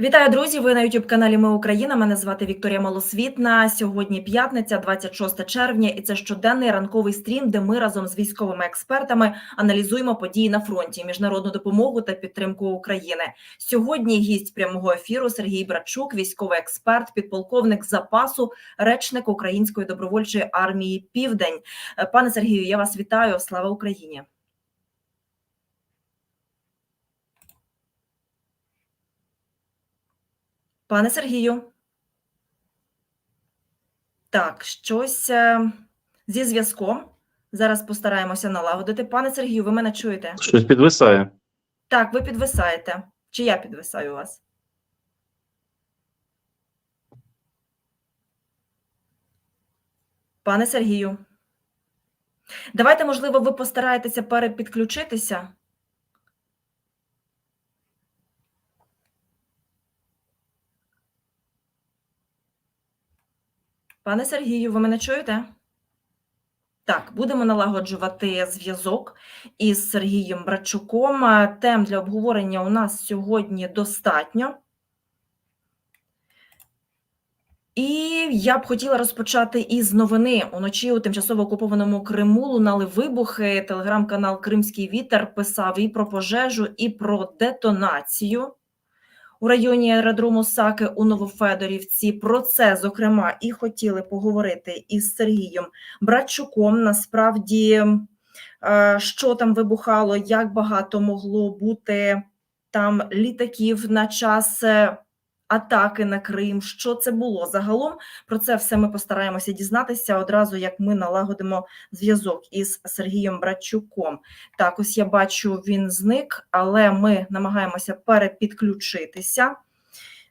Вітаю, друзі! Ви на youtube каналі Ми Україна. Мене звати Вікторія Малосвітна. Сьогодні п'ятниця, 26 червня, і це щоденний ранковий стрім, де ми разом з військовими експертами аналізуємо події на фронті, міжнародну допомогу та підтримку України. Сьогодні гість прямого ефіру Сергій Брачук, військовий експерт, підполковник запасу, речник Української добровольчої армії Південь. Е, Пане Сергію, я вас вітаю. Слава Україні! Пане Сергію. Так, щось е, зі зв'язком. Зараз постараємося налагодити. Пане Сергію, ви мене чуєте? Щось підвисає. Так, ви підвисаєте. Чи я підвисаю вас? Пане Сергію. Давайте, можливо, ви постараєтеся перепідключитися. Пане Сергію, ви мене чуєте? Так, будемо налагоджувати зв'язок із Сергієм Брачуком. Е, Тем для обговорення у нас сьогодні достатньо. І я б хотіла розпочати із новини. Уночі у тимчасово окупованому Криму лунали вибухи. Телеграм-канал Кримський Вітер писав і про пожежу, і про детонацію у районі аеродрому Саки у Новофедорівці. Про це зокрема і хотіли поговорити із Сергієм Братчуком. Насправді, е, що там вибухало, як багато могло бути там літаків на час. Атаки на Крим, що це було загалом? Про це все ми постараємося дізнатися одразу, як ми налагодимо зв'язок із Сергієм Братчуком. Так, ось я бачу, він зник, але ми намагаємося перепідключитися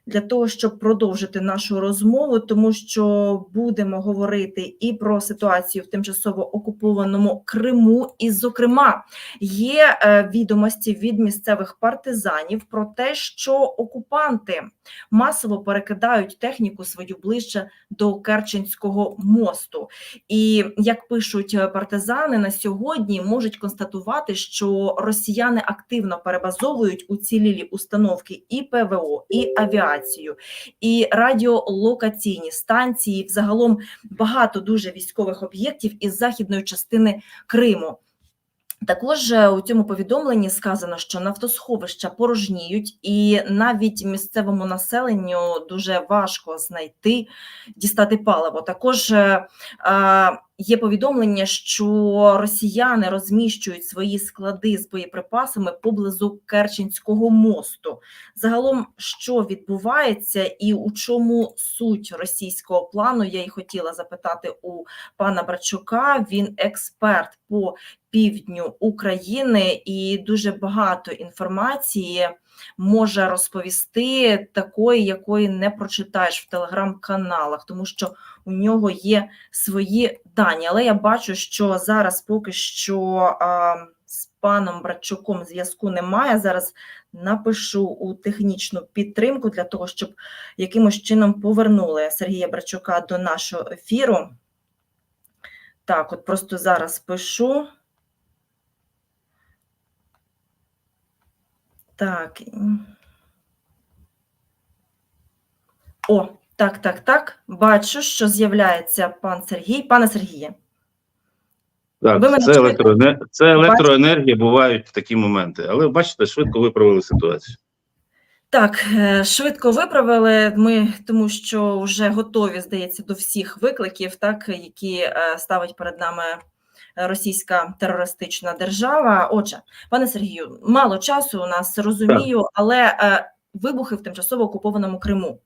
для того, щоб продовжити нашу розмову, тому що будемо говорити і про ситуацію в тимчасово окупованому Криму. І, зокрема, є е, відомості від місцевих партизанів про те, що окупанти масово перекидають техніку свою ближче до Керченського мосту. І як пишуть е, партизани, на сьогодні можуть констатувати, що росіяни активно перебазовують уцілілі установки і ПВО, і авіацію, і радіолокаційні станції. Взагалом багато дуже військових об'єктів із західної частини Криму. Також е, у цьому повідомленні сказано, що нафтосховища порожніють, і навіть місцевому населенню дуже важко знайти дістати паливо. Також е, е, є повідомлення, що росіяни розміщують свої склади з боєприпасами поблизу Керченського мосту. Загалом, що відбувається, і у чому суть російського плану, я й хотіла запитати у пана Брачука. Він експерт по півдню України і дуже багато інформації може розповісти такої, якої не прочитаєш в телеграм-каналах, тому що у нього є свої дані. Але я бачу, що зараз поки що з паном Братчуком зв'язку немає. Зараз напишу у технічну підтримку для того, щоб якимось чином повернули Сергія Брачука до нашого ефіру. Так, от просто зараз пишу. Так. О, так, так, так. Бачу, що з'являється пан Сергій. Пане Сергіє. Так, Ви це, електроенергія, це електроенергія бувають такі моменти. Але бачите, швидко виправили ситуацію. Так, е, швидко виправили ми, тому що вже готові, здається, до всіх викликів, так, які е, ставить перед нами російська терористична держава. Отже, пане Сергію, мало часу у нас розумію, але е, вибухи в тимчасово окупованому Криму.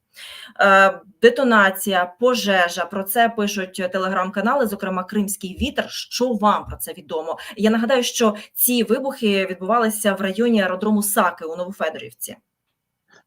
Е, Детонація, пожежа. Про це пишуть телеграм-канали, зокрема Кримський вітер. Що вам про це відомо? Я нагадаю, що ці вибухи відбувалися в районі аеродрому Саки у Новофедорівці.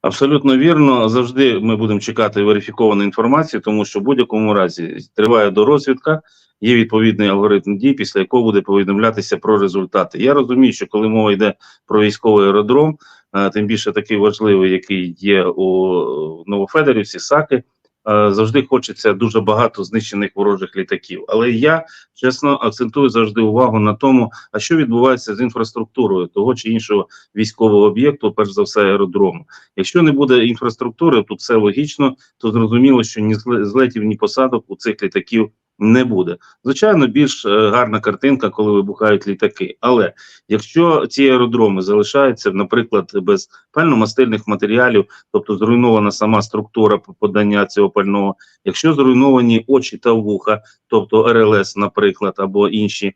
Абсолютно вірно. Завжди ми будемо чекати верифікованої інформації, тому що в будь-якому разі триває дорозвідка, є відповідний алгоритм дій, після якого буде повідомлятися про результати. Я розумію, що коли мова йде про військовий аеродром, е, тим більше такий важливий, який є у Новофедерівці, Саки, е, завжди хочеться дуже багато знищених ворожих літаків. Але я чесно акцентую завжди увагу на тому, а що відбувається з інфраструктурою того чи іншого військового об'єкту, перш за все аеродрому. Якщо не буде інфраструктури, тут все логічно, то зрозуміло, що ні зле- злетів, ні посадок у цих літаків не буде. Звичайно, більш е, гарна картинка, коли вибухають літаки. Але якщо ці аеродроми залишаються, наприклад, без пально-мастильних матеріалів, тобто зруйнована сама структура подання цього пального, якщо зруйновані очі та вуха, тобто РЛС, наприклад, або інші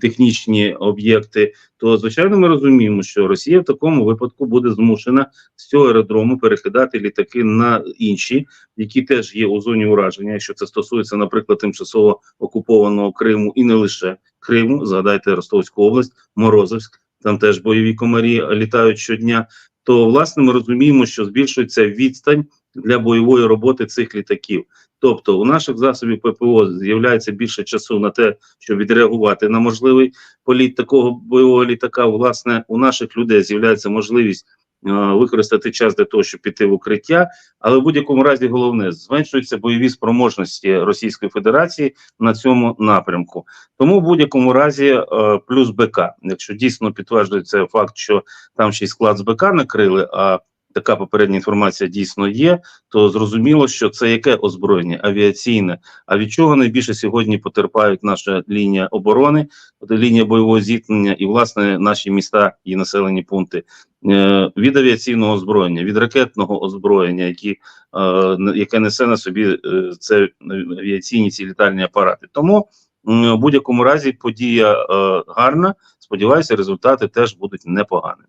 технічні об'єкти, то звичайно ми розуміємо, що Росія в такому випадку буде змушена з цього аеродрому перекидати літаки на інші, які теж є у зоні ураження, якщо це стосується, наприклад, тимчасово окупованого Криму і не лише Криму, згадайте Ростовську область, Морозовськ, там теж бойові комарі літають щодня. То власне ми розуміємо, що збільшується відстань для бойової роботи цих літаків. Тобто у наших засобів ППО з'являється більше часу на те, щоб відреагувати на можливий політ такого бойового літака. Власне, у наших людей з'являється можливість е, використати час для того, щоб піти в укриття. Але в будь-якому разі головне зменшуються бойові спроможності Російської Федерації на цьому напрямку. Тому в будь-якому разі е, плюс БК. Якщо дійсно підтверджується факт, що там ще й склад з БК накрили, а така попередня інформація дійсно є, то зрозуміло, що це яке озброєння авіаційне. А від чого найбільше сьогодні потерпають наша лінія оборони, лінія бойового зіткнення і власне наші міста і населені пункти е, від авіаційного озброєння, від ракетного озброєння, які, е, яке несе на собі е, це авіаційні ці літальні апарати. Тому в будь-якому разі подія гарна. Сподіваюся, результати теж будуть непогані.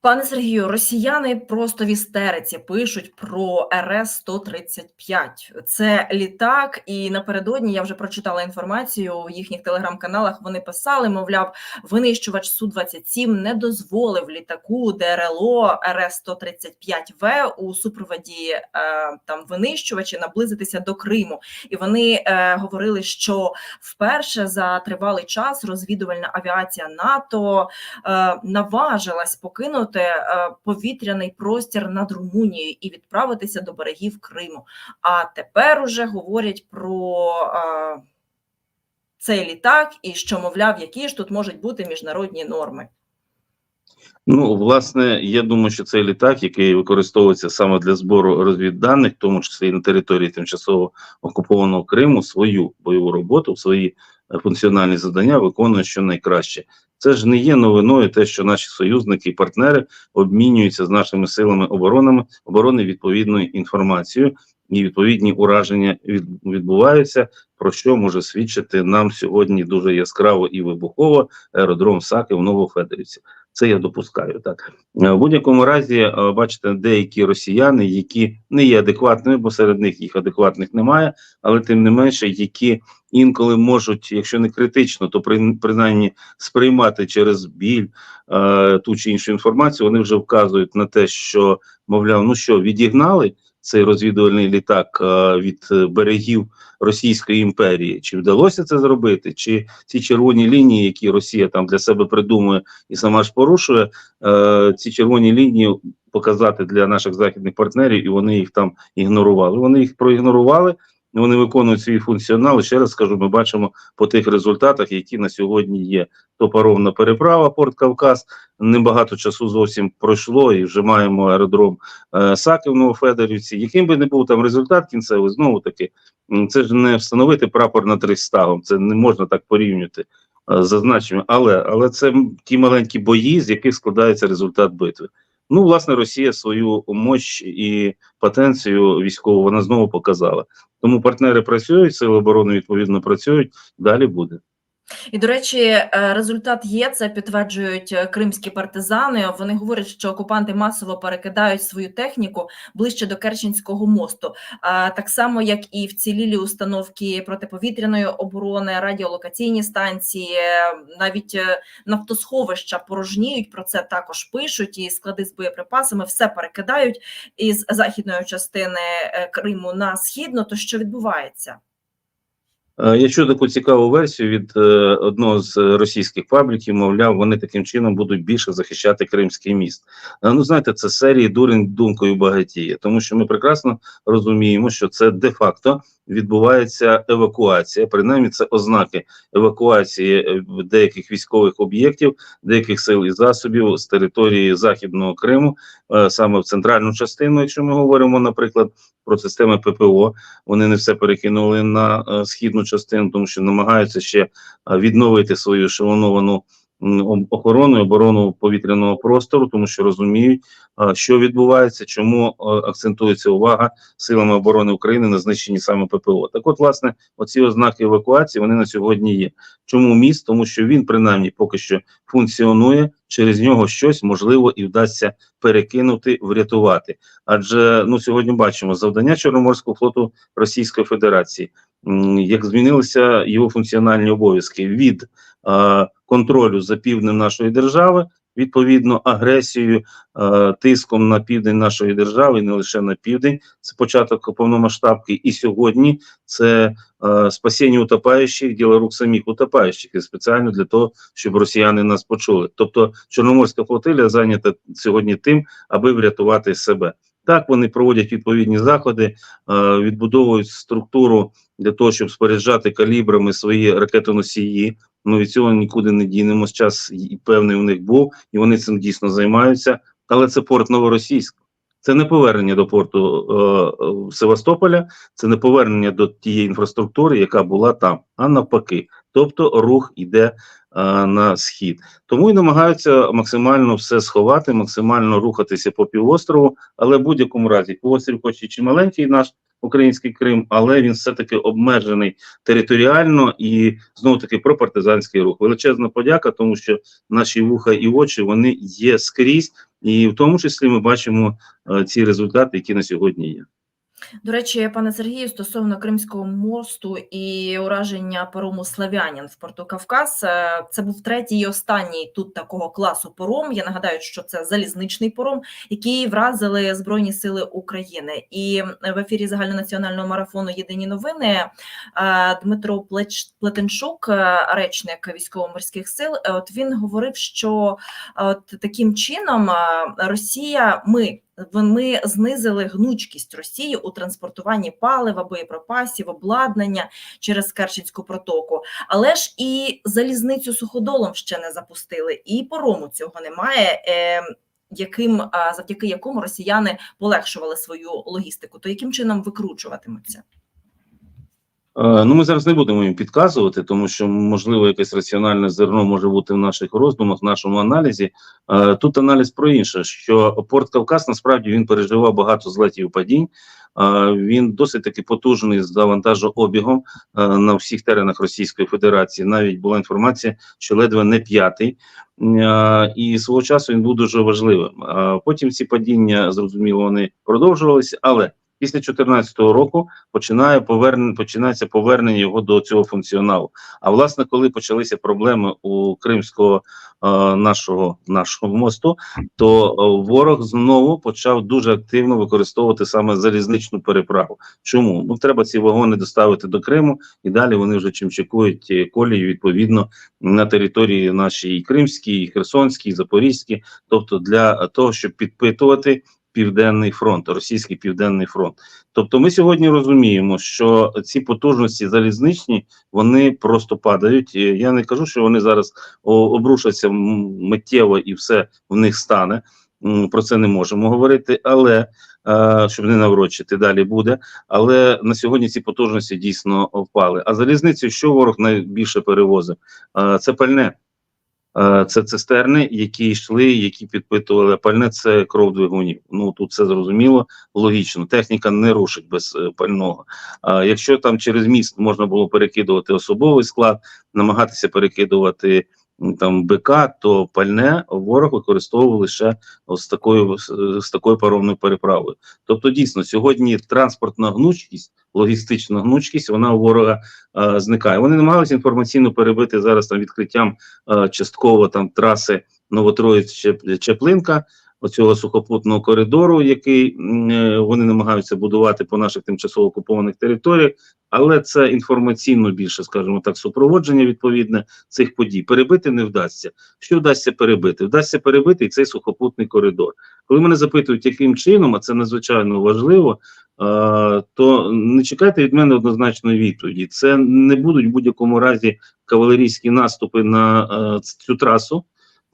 Пане Сергію, росіяни просто в істериці пишуть про РС-135. Це літак, і напередодні я вже прочитала інформацію у їхніх телеграм-каналах. Вони писали, мовляв, винищувач Су-27 не дозволив літаку ДРЛО РС-135В у супроводі е, там винищувачі наблизитися до Криму. І вони е, говорили, що вперше за тривалий час розвідувальна авіація НАТО е, наважилась покинути е, повітряний простір над Румунією і відправитися до берегів Криму. А тепер уже говорять про е, цей літак і що, мовляв, які ж тут можуть бути міжнародні норми. Ну, власне, я думаю, що цей літак, який використовується саме для збору розвідданих, в тому числі і на території тимчасово окупованого Криму, свою бойову роботу, свої е, функціональні завдання виконує щонайкраще. Це ж не є новиною, те, що наші союзники і партнери обмінюються з нашими силами оборонами оборони відповідною інформацією, і відповідні ураження від, відбуваються. Про що може свідчити нам сьогодні дуже яскраво і вибухово аеродром Саки в Новофедорівці. Це я допускаю так. Е, В будь-якому разі, е, бачите, деякі росіяни, які не є адекватними, бо серед них їх адекватних немає, але тим не менше, які інколи можуть, якщо не критично, то при, принаймні сприймати через біль е, ту чи іншу інформацію, вони вже вказують на те, що мовляв, ну що, відігнали цей розвідувальний літак е, від е, берегів Російської імперії. Чи вдалося це зробити? Чи ці червоні лінії, які Росія там для себе придумує і сама ж порушує, е, ці червоні лінії показати для наших західних партнерів, і вони їх там ігнорували. Вони їх проігнорували. Вони виконують свій функціонал. Ще раз скажу, ми бачимо по тих результатах, які на сьогодні є. То паромна переправа, порт Кавказ. Небагато часу зовсім пройшло, і вже маємо аеродром е, Саки в Новофедорівці. Яким би не був там результат кінцевий, знову таки, це ж не встановити прапор над Рейхстагом, це не можна так порівнювати. е, Зазначимо, але але це ті маленькі бої, з яких складається результат битви. Ну, власне, Росія свою мощь і потенцію військову вона знову показала. Тому партнери працюють, сили оборони відповідно працюють. Далі буде. І до речі, е, результат є. Це підтверджують е, кримські партизани. Вони говорять, що окупанти масово перекидають свою техніку ближче до Керченського мосту. Так само, як і вцілілі установки протиповітряної оборони, радіолокаційні станції, е, навіть нафтосховища порожніють. Про це також пишуть. І склади з боєприпасами все перекидають із західної частини Криму на східну. То що відбувається? Е, Я чув таку цікаву версію від е, одного з російських пабліків, мовляв, вони таким чином будуть більше захищати Кримський міст. Е, Ну, знаєте, це серії дурень думкою багатіє, тому що ми прекрасно розуміємо, що це де-факто відбувається евакуація. Принаймні, це ознаки евакуації е, деяких військових об'єктів, деяких сил і засобів з території Західного Криму, е, саме в центральну частину, якщо ми говоримо, наприклад, про системи ППО. Вони не все перекинули на е, східну частину, тому що намагаються ще відновити свою об- охорону і оборону повітряного простору, тому що розуміють, що відбувається, чому акцентується увага силами оборони України на знищенні саме ППО. Так, от, власне, оці ознаки евакуації вони на сьогодні є. Чому міст? Тому що він принаймні поки що функціонує. Через нього щось можливо і вдасться перекинути, врятувати. Адже ну сьогодні бачимо завдання Чорноморського флоту Російської Федерації, як змінилися його функціональні обов'язки від контролю за півднем нашої держави, відповідно агресією, е, тиском на південь нашої держави, і не лише на південь. Це початок повномасштабки. І сьогодні це е, спасіння утопаючих, діло рук самих утопаючих, і спеціально для того, щоб росіяни нас почули. Тобто Чорноморська флотилія зайнята сьогодні тим, аби врятувати себе. Так, вони проводять відповідні заходи, е, відбудовують структуру для того, щоб споряджати калібрами свої ракетоносії. Ми від цього нікуди не дінемось. Час і певний у них був, і вони цим дійсно займаються. Але це порт Новоросійськ. Це не повернення до порту е, е, Севастополя, це не повернення до тієї інфраструктури, яка була там, а навпаки. Тобто рух іде е, на схід. Тому і намагаються максимально все сховати, максимально рухатися по півострову, але в будь-якому разі півострів, хоч і чималенький наш український Крим, але він все-таки обмежений територіально і знову таки про партизанський рух. Величезна подяка, тому що наші вуха і очі вони є скрізь, і в тому числі ми бачимо е, ці результати, які на сьогодні є. До речі, пане Сергію, стосовно Кримського мосту і ураження парому Славянин в порту Кавказ, е, це був третій і останній тут такого класу паром. Я нагадаю, що це залізничний паром, який вразили Збройні Сили України. І в ефірі загальнонаціонального марафону Єдині новини е, Дмитро Плетенчук, е, речник військово-морських сил, от він говорив, що от таким чином Росія ми. Ми знизили гнучкість Росії у транспортуванні палива, боєприпасів, обладнання через Керченську протоку, але ж і залізницю суходолом ще не запустили, і порому цього немає. Е, яким завдяки якому росіяни полегшували свою логістику, то яким чином викручуватимуться? Е, Ну, ми зараз не будемо їм підказувати, тому що можливо якесь раціональне зерно може бути в наших роздумах, в нашому аналізі. Е, Тут аналіз про інше, що порт Кавказ насправді він переживав багато злетів падінь. Е, Він досить таки потужний з завантажообігом на всіх теренах Російської Федерації. Навіть була інформація, що ледве не п'ятий. І свого часу він був дуже важливим. Потім ці падіння, зрозуміло, вони продовжувалися, але після 2014 року починає повернення, починається повернення його до цього функціоналу. А власне, коли почалися проблеми у кримського е, нашого нашого мосту, то е, ворог знову почав дуже активно використовувати саме залізничну переправу. Чому? Ну треба ці вагони доставити до Криму, і далі вони вже чимчикують е, колії відповідно на території нашій і Кримській, і Херсонській, і Запорізькій, тобто для того, щоб підпитувати Південний фронт, російський південний фронт. Тобто, ми сьогодні розуміємо, що ці потужності залізничні вони просто падають. Я не кажу, що вони зараз обрушаться миттєво і все в них стане. Про це не можемо говорити, але е, щоб не наврочити, далі буде. Але на сьогодні ці потужності дійсно впали. А залізницю, що ворог найбільше перевозив? Е, Це пальне. Е, Це цистерни, які йшли, які підпитували пальне. Це кров двигунів. Ну тут все зрозуміло, логічно. Техніка не рушить без е, пального. А якщо там через міст можна було перекидувати особовий склад, намагатися перекидувати там БК, то пальне ворог використовував лише з такою з, такою паромною переправою. Тобто, дійсно, сьогодні транспортна гнучкість, логістична гнучкість, вона у ворога е, зникає. Вони намагалися інформаційно перебити зараз там відкриттям е, частково там траси Новотроїць Чеплинка. Оцього сухопутного коридору, який е, вони намагаються будувати по наших тимчасово окупованих територіях, але це інформаційно більше, скажімо так, супроводження відповідне цих подій. Перебити не вдасться. Що вдасться перебити? Вдасться перебити і цей сухопутний коридор. Коли мене запитують, яким чином, а це надзвичайно важливо, е, то не чекайте від мене однозначної відповіді. Це не будуть в будь-якому разі кавалерійські наступи на е, цю трасу.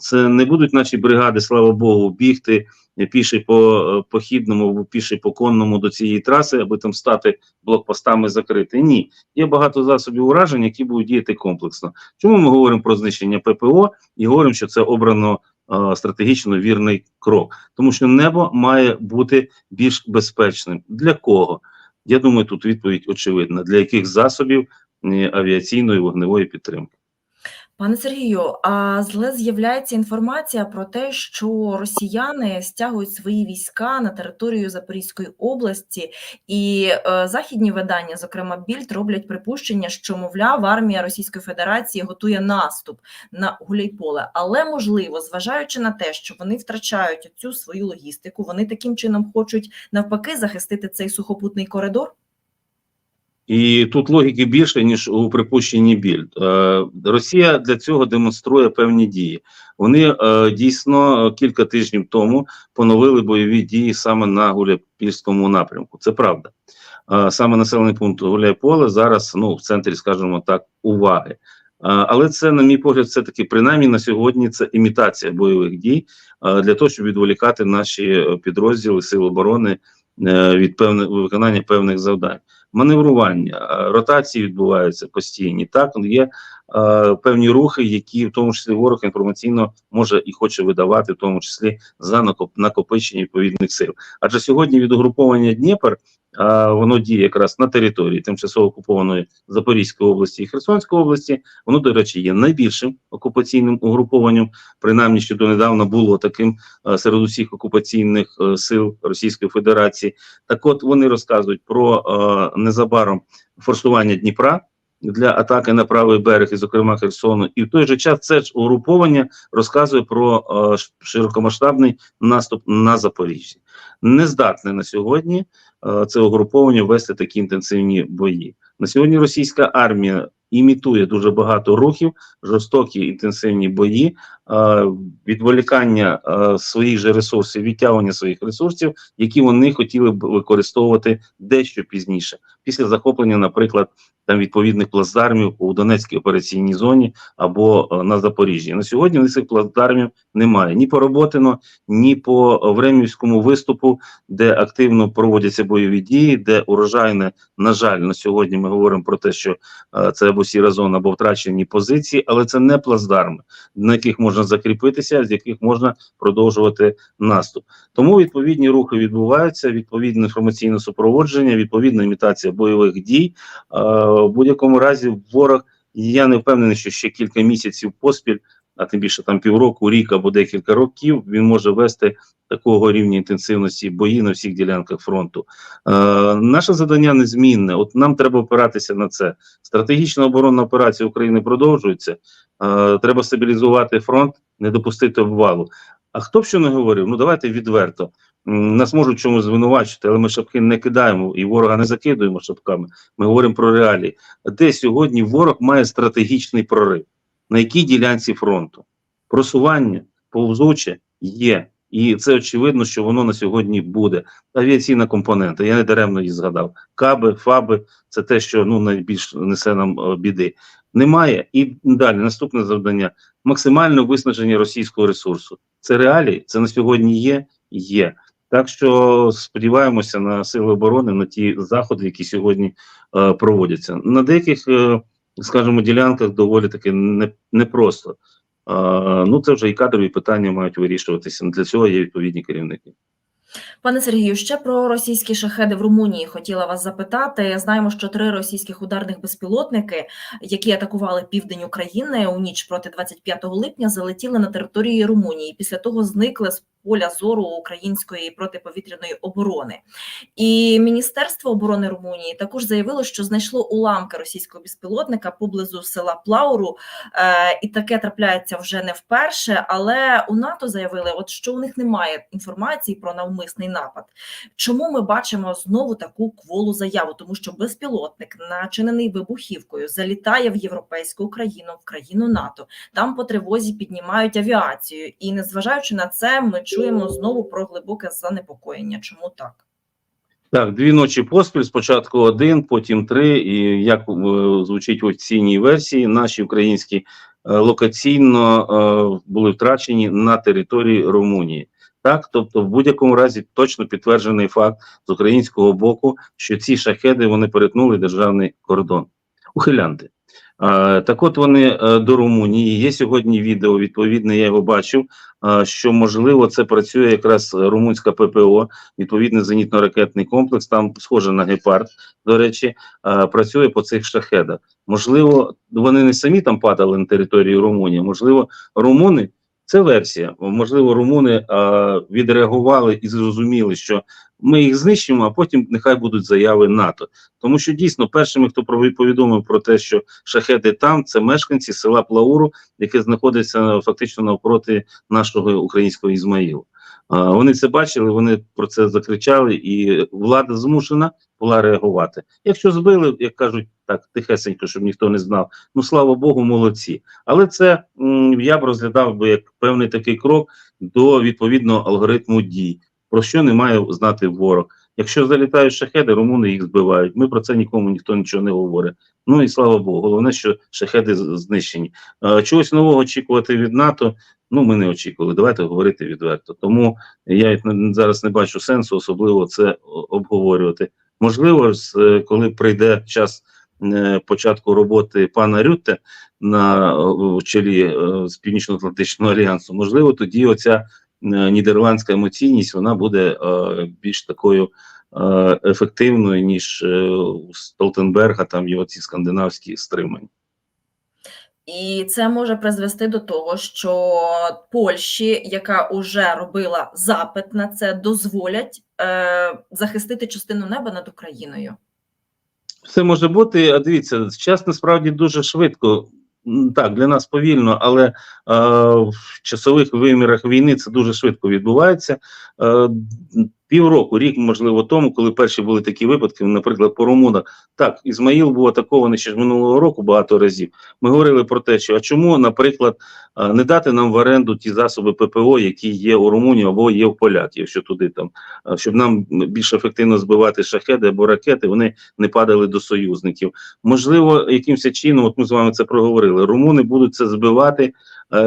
Це не будуть наші бригади, слава Богу, бігти піші по е, похідному піші по конному до цієї траси, аби там стати блокпостами закрити. Ні, є багато засобів уражень, які будуть діяти комплексно. Чому ми говоримо про знищення ППО і говоримо, що це обрано е, стратегічно вірний крок, тому що небо має бути більш безпечним. Для кого? Я думаю, тут відповідь очевидна: для яких засобів е, авіаційної вогневої підтримки. Пане Сергію, а зле з'являється інформація про те, що росіяни стягують свої війська на територію Запорізької області, і е, західні видання, зокрема Більд, роблять припущення, що мовляв, армія Російської Федерації готує наступ на Гуляйполе. Але можливо, зважаючи на те, що вони втрачають цю свою логістику, вони таким чином хочуть навпаки захистити цей сухопутний коридор. І тут логіки більше, ніж у припущенні більд. Е, Росія для цього демонструє певні дії. Вони е, дійсно кілька тижнів тому поновили бойові дії саме на Гуляйпільському напрямку. Це правда. Е, саме населений пункт Гуляйполе зараз ну, в центрі, скажімо так, уваги. Але це, на мій погляд, все таки принаймні на сьогодні це імітація бойових дій для того, щоб відволікати наші підрозділи Сил оборони від певне виконання певних завдань маневрування, е, ротації відбуваються постійні. Так є певні рухи, які в тому числі ворог інформаційно може і хоче видавати, в тому числі за накоп- накопичення відповідних сил. Адже сьогодні від угруповання Дніпр е, воно діє якраз на території тимчасово окупованої Запорізької області і Херсонської області. Воно, до речі, є найбільшим окупаційним угрупованням. Принаймні, що донедавна було таким е, серед усіх окупаційних е, сил Російської Федерації. Так от вони розказують про е, незабаром форсування Дніпра для атаки на правий берег, і, зокрема Херсону, і в той же час це ж угруповання розказує про е, широкомасштабний наступ на Запоріжжя. Не здатне на сьогодні е, це угруповання вести такі інтенсивні бої. На сьогодні російська армія імітує дуже багато рухів, жорстокі інтенсивні бої, е, відволікання е, своїх же ресурсів, відтягування своїх ресурсів, які вони хотіли б використовувати дещо пізніше, після захоплення, наприклад, там відповідних плацдармів у Донецькій операційній зоні або е, на Запоріжжі. На сьогодні цих плацдармів немає ні по Роботино, ні по Времівському виступу, де активно проводяться бойові дії, де урожайне, на жаль, на сьогодні ми говоримо про те, що е, це або сіра зона, або втрачені позиції, але це не плацдарми, на яких можна закріпитися, з яких можна продовжувати наступ. Тому відповідні рухи відбуваються, відповідне інформаційне супроводження, відповідна імітація бойових дій. В будь-якому разі ворог, я не впевнений, що ще кілька місяців поспіль, а тим більше там півроку, рік або декілька років, він може вести такого рівня інтенсивності бої на всіх ділянках фронту. Е, наше завдання незмінне. От нам треба опиратися на це. Стратегічна оборонна операція України продовжується. Е, треба стабілізувати фронт, не допустити обвалу. А хто б що не говорив? Ну давайте відверто. Нас можуть чомусь звинувачити, але ми шапки не кидаємо і ворога не закидуємо шапками. Ми говоримо про реалії. Де сьогодні ворог має стратегічний прорив? На якій ділянці фронту? Просування повзуче є. І це очевидно, що воно на сьогодні буде. Авіаційна компонента, я не даремно її згадав. Каби, фаби це те, що ну найбільш несе нам е, біди. Немає. І далі наступне завдання: максимальне виснаження російського ресурсу. Це реалії, це на сьогодні є. Є. Так що сподіваємося на сили оборони на ті заходи, які сьогодні е, проводяться. На деяких, е, скажімо, ділянках доволі таки не, непросто. Е, ну це вже і кадрові питання мають вирішуватися. Для цього є відповідні керівники. Пане Сергію, ще про російські шахеди в Румунії хотіла вас запитати. Знаємо, що три російських ударних безпілотники, які атакували південь України у ніч проти 25 липня, залетіли на території Румунії. Після того зникли з поля зору української протиповітряної оборони. І Міністерство оборони Румунії також заявило, що знайшло уламки російського безпілотника поблизу села Плауру, е, і таке трапляється вже не вперше. Але у НАТО заявили, от що у них немає інформації про навмисний напад. Чому ми бачимо знову таку кволу заяву? Тому що безпілотник, начинений вибухівкою, залітає в європейську країну, в країну НАТО. Там по тривозі піднімають авіацію, і незважаючи на це, ми чуємо знову про глибоке занепокоєння. Чому так? Так, дві ночі поспіль, спочатку один, потім три. І як е, звучить в офіційній версії, наші українські е, локаційно е, були втрачені на території Румунії. Так, тобто, в будь-якому разі точно підтверджений факт з українського боку, що ці шахеди вони перетнули державний кордон. Ухилянти. Е, так от вони е, до Румунії. Є сьогодні відео, відповідне, я його бачив, е, що можливо це працює якраз румунська ППО, відповідний зенітно-ракетний комплекс, там схоже на гепард, до речі, працює по цих шахедах. Можливо, вони не самі там падали на території Румунії, можливо, румуни. Це версія. Можливо, румуни а, відреагували і зрозуміли, що ми їх знищимо, а потім нехай будуть заяви НАТО. Тому що дійсно першими, хто повідомив про те, що шахеди там, це мешканці села Плауру, яке знаходиться фактично навпроти нашого українського Ізмаїлу. А, вони це бачили, вони про це закричали, і влада змушена була реагувати. Якщо збили, як кажуть, так тихесенько, щоб ніхто не знав. Ну слава Богу, молодці. Але це я б розглядав би як певний такий крок до відповідного алгоритму дій, про що не має знати ворог. Якщо залітають шахеди, румуни їх збивають. Ми про це нікому ніхто нічого не говорить. Ну і слава Богу. Головне, що шахеди знищені. Чогось нового очікувати від НАТО. Ну, ми не очікували. Давайте говорити відверто. Тому я зараз не бачу сенсу, особливо це обговорювати. Можливо, коли прийде час початку роботи пана Рютте на о, чолі е, з Північно-Атлантичного альянсу, можливо, тоді оця е, нідерландська емоційність вона буде е, більш такою е, ефективною, ніж е, у Столтенберга, там його ці скандинавські стримання. І це може призвести до того, що Польщі, яка вже робила запит на це, дозволять е, захистити частину неба над Україною. Все може бути, а дивіться, час насправді дуже швидко. Так, для нас повільно, але е, в часових вимірах війни це дуже швидко відбувається. Е, півроку, рік, можливо, тому, коли перші були такі випадки, наприклад, по Румунах. Так, Ізмаїл був атакований ще ж минулого року багато разів. Ми говорили про те, що а чому, наприклад, не дати нам в оренду ті засоби ППО, які є у Румунії або є в поляків, якщо туди там, щоб нам більш ефективно збивати шахеди або ракети, вони не падали до союзників. Можливо, якимось чином, от ми з вами це проговорили. Румуни будуть це збивати,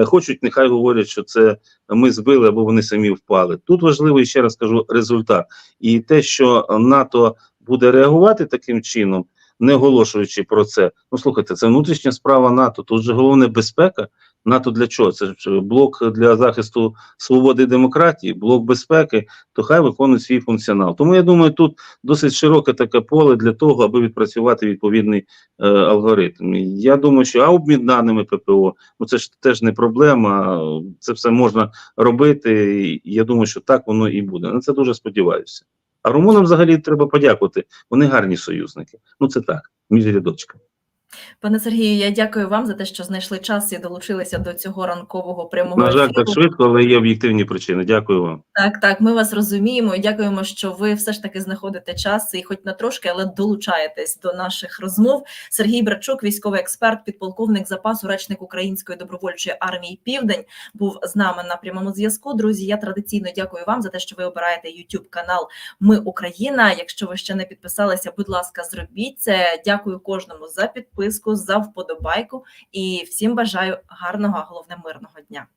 хочуть, нехай говорять, що це ми збили або вони самі впали. Тут важливий ще раз кажу результат. І те, що НАТО буде реагувати таким чином, не оголошуючи про це. Ну слухайте, це внутрішня справа НАТО. Тут же головне безпека. НАТО для чого? Це ж блок для захисту свободи і демократії, блок безпеки, то хай виконує свій функціонал. Тому я думаю, тут досить широке таке поле для того, аби відпрацювати відповідний е, алгоритм. Я думаю, що а обмін даними ППО, ну це ж теж не проблема. Це все можна робити. і Я думаю, що так воно і буде. На це дуже сподіваюся. А румунам взагалі треба подякувати. Вони гарні союзники. Ну це так, між рядочками. Пане Сергію, я дякую вам за те, що знайшли час і долучилися до цього ранкового прямого На жаль, так швидко, але є об'єктивні причини. Дякую вам. Так, так, ми вас розуміємо і дякуємо, що ви все ж таки знаходите час і хоч на трошки, але долучаєтесь до наших розмов. Сергій Брачук, військовий експерт, підполковник запасу, речник Української добровольчої армії Південь, був з нами на прямому зв'язку. Друзі, я традиційно дякую вам за те, що ви обираєте YouTube канал Ми Україна. Якщо ви ще не підписалися, будь ласка, зробіть це. Дякую кожному за підписку, за вподобайку і всім бажаю гарного, а головне мирного дня.